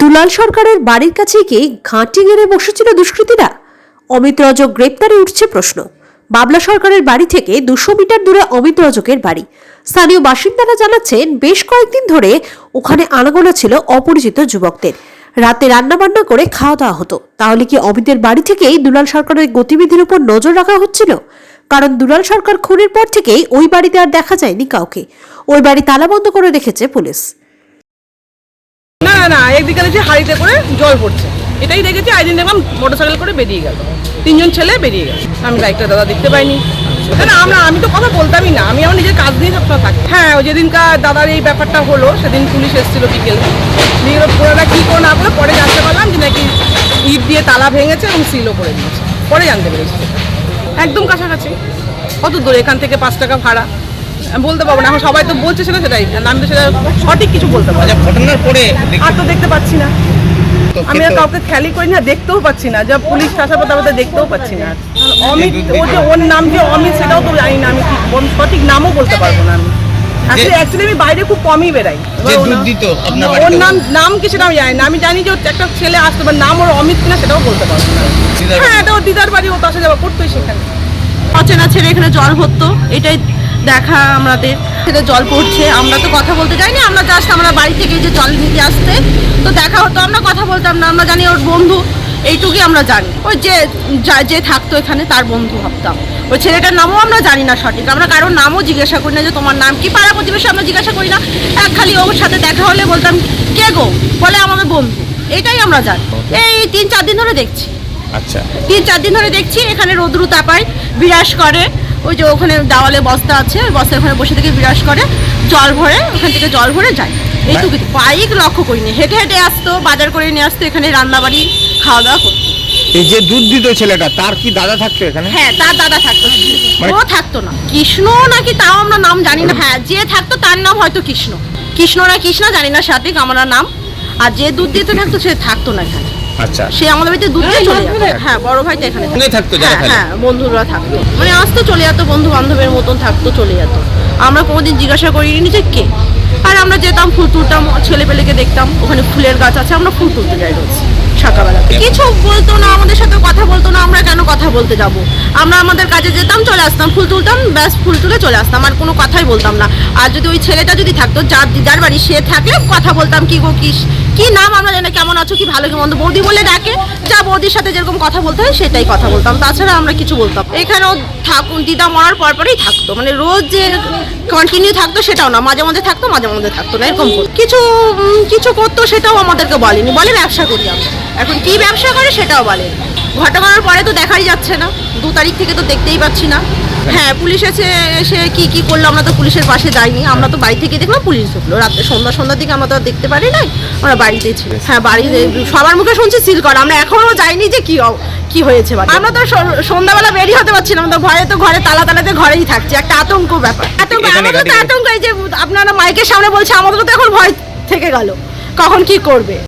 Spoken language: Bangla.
দুলাল সরকারের বাড়ির কাছে গিয়ে ঘাঁটি গেড়ে বসেছিল দুষ্কৃতীরা? অমিত রজক গ্রেপ্তারে উঠছে প্রশ্ন। বাবলা সরকারের বাড়ি থেকে দুশো মিটার দূরে অমিত রজকের বাড়ি। স্থানীয় বাসিন্দারা জানাচ্ছেন বেশ কয়েকদিন ধরে ওখানে আনাগোনা ছিল অপরিচিত যুবকদের। রাতে রান্নাবান্না করে খাওয়া দাওয়া হতো। তাহলে কি অমিতের বাড়ি থেকেই দুলাল সরকারের গতিবিধির উপর নজর রাখা হচ্ছিল? কারণ দুলাল সরকার খুনের পর থেকেই ওই বাড়িতে আর দেখা যায়নি কাউকে। ওই বাড়ি তালাবন্ধ করে রেখেছে পুলিশ। না না একদিকে দেখছি হাড়িতে করে জল পড়ছে। এটাই দেখেছি আইদিন দেখলাম মোটরসাইকেল করে বেরিয়ে গেল। তিনজন ছেলে বেরিয়ে গেল। আমি বাইকটা দাদা দেখতে পাইনি। না আমরা, আমি তো কথা বলতামই না, আমি আমার নিজের কাজ নিয়ে সবসময় থাকি। হ্যাঁ ওই যেদিনকার দাদার এই ব্যাপারটা হলো, সেদিন পুলিশ এসেছিল বিকেল। দিয়ে ওরা কী করে না করে পরে জানতে পারলাম যে নাকি ইট দিয়ে তালা ভেঙেছে এবং সিলও করে দিয়েছে পরে জানতে পেরেছি। একদম কাছাকাছি। কত দূর, এখান থেকে পাঁচ টাকা ভাড়া। বলতে পারব না এখন সবাই তো বলছে সেটা সেটাই। আমি তো সেটা সঠিক কিছু বলতে পারব না। আচ্ছা ঘটনার পরে আর তো দেখতে পাচ্ছি না। তো আমি আর কাউকে খেয়ালই করি না দেখতেও পাচ্ছি না। যা পুলিশ আসার পর তারপর দেখতেও পাচ্ছি না। অমিত ও যে ওর নাম যে অমিত সেটাও তো জানি না আমি ঠিক ওর সঠিক নামও বলতে পারব না আমি। অ্যাকচুয়ালি আমি বাইরে খুব কমই বেরাই এবার যে ওর দুধ নাম- দিত আপনার ওর বাড়িতে নাম নাম কি সেটা আমি জানি না। আমি জানি যে ওর একটা ছেলে আসতো বা নাম ওর অমিত কিনা সেটাও বলতে পারব না। দিদার হ্যাঁ এটা ওর দিদার বাড়ি ও তো আসা যাওয়া করতোই সেখানে। অচেনা ছেলে এখানে জল ভরতো এটাই দেখা আমাদের সেটা জল পড়ছে। আমরা তো কথা বলতে যাইনি আমরা জাস্ট আমরা বাড়ি থেকে যে জল নিতে আসতে তো দেখা হতো আমরা কথা বলতাম না আমরা জানি ওর বন্ধু এইটুকুই আমরা জানি। ওই যে যা- থাকতো এখানে তার বন্ধু ভাবতাম। ওই ছেলেটার নামও আমরা জানি না সঠিক আমরা কারোর নামও জিজ্ঞাসা করি না যে তোমার নাম কি পাড়া প্রতিবেশী আমরা জিজ্ঞাসা করি না। এক খালি ওর সাথে দেখা হলে বলতাম কে গো? বলে আমাদের বন্ধু এটাই আমরা জানি। এই তিন চার দিন ধরে দেখছি। আচ্ছা। তিন চার দিন ধরে দেখছি এখানে রোদ্রু তাপায় বিরাস করে। ওই যে ওখানে দেওয়ালে বস্তা আছে ওই বস্তার ওখানে বসে থেকে বিরাস করে জল ভরে ওখান থেকে জল ভরে যায়। এইটুকু বাইক লক্ষ্য করিনি। হেঁটে হেঁটে আসতো বাজার করে নিয়ে আসতো এখানে রান্নাবাড়ি খাওয়া দাওয়া করতো। এই যে দুধ দিত ছেলেটা তার কি দাদা থাকতো এখানে? হ্যাঁ তার দাদা থাকতো। মানে- ও থাকতো না। কৃষ্ণ নাকি তাও আমরা নাম জানি না। হ্যাঁ যে থাকতো তার নাম হয়তো কৃষ্ণ। কৃষ্ণ না কৃষ্ণ জানি না সঠিক আমরা নাম। আর যে দুধ দিতে থাকতো সে থাকতো না এখানে। আচ্ছা। সে আমাদের বাড়িতে দুধ চলে যেত হ্যাঁ বড় ভাইটা এখানে থাকতো। সঙ্গে থাকতো যারা হ্যাঁ খেলে? হ্যাঁ বন্ধুরা থাকতো। মানে আসতো চলে যেত বন্ধু বান্ধবের মতন থাকতো চলে যেত। আমরা কোনোদিন জিজ্ঞাসা করিনি যে কে। আর আমরা যেতাম ফুল তুলতাম ছেলে পেলেকে দেখতাম ওখানে ফুলের গাছ আছে আমরা ফুল তুলতে যাই রোজ। সকালবেলা কিছু বলতো না, আমাদের সাথে কথা বলতো না, আমরা কেন কথা বলতে যাব? আমরা আমাদের কাজে যেতাম, চলে আসতাম, ফুল তুলতাম, ব্যাস ফুল তুলে চলে আসতাম, আর কোনো কথাই বলতাম না। আর যদি ওই ছেলেটা যদি থাকতো, যার যার বাড়ি সে থাকলে কথা বলতাম, কি গো কি কি নাম আমরা জানি কেমন আছো, কি ভালো, কি মন্দ? বৌদি বলে ডাকে, যা বৌদির সাথে যেরকম কথা বলতে হয়, সেটাই কথা বলতাম। তাছাড়া আমরা কিছু বলতাম এখানেও থাকুন, দিদা মরার পর পরেই থাকতো। মানে রোজ যে কন্টিনিউ থাকতো, সেটাও না। মাঝে মাঝে থাকতো, মাঝে মাঝে থাকতো না, এরকম কিছু কিছু করতো, সেটাও আমাদেরকে বলেনি। বলে ব্যবসা করি আমরা। এখন কি ব্যবসা করে সেটাও বলে ঘটনার পরে তো দেখাই যাচ্ছে না। দু তারিখ থেকে তো দেখতেই পাচ্ছি না। হ্যাঁ পুলিশ এসে এসে কি কি করল আমরা তো পুলিশের পাশে যাইনি। আমরা তো বাড়ি থেকে দেখলাম পুলিশ ঢুকলো। রাত্রে সন্ধ্যা সন্ধ্যার দিকে আমরা তো আর দেখতে পারি নাই। আমরা বাড়িতেই ছিল হ্যাঁ বাড়িতে সবার মুখে শুনছি সিল করা। আমরা এখনও যাইনি যে কি কি হয়েছে বাড়িতে। আমরা তো সন- সন্ধ্যাবেলা বেরিয়ে হতে পারছি না। আমরা তো ভয়ে তো ঘরে তালা তালাতে ঘরেই থাকছি। একটা আতঙ্ক ব্যাপার। আতঙ্ক আমাদের তো আতঙ্ক এই যে আপনারা মাইকের সামনে বলছে আমাদেরও তো এখন ভয় থেকে গেল। কখন কি করবে?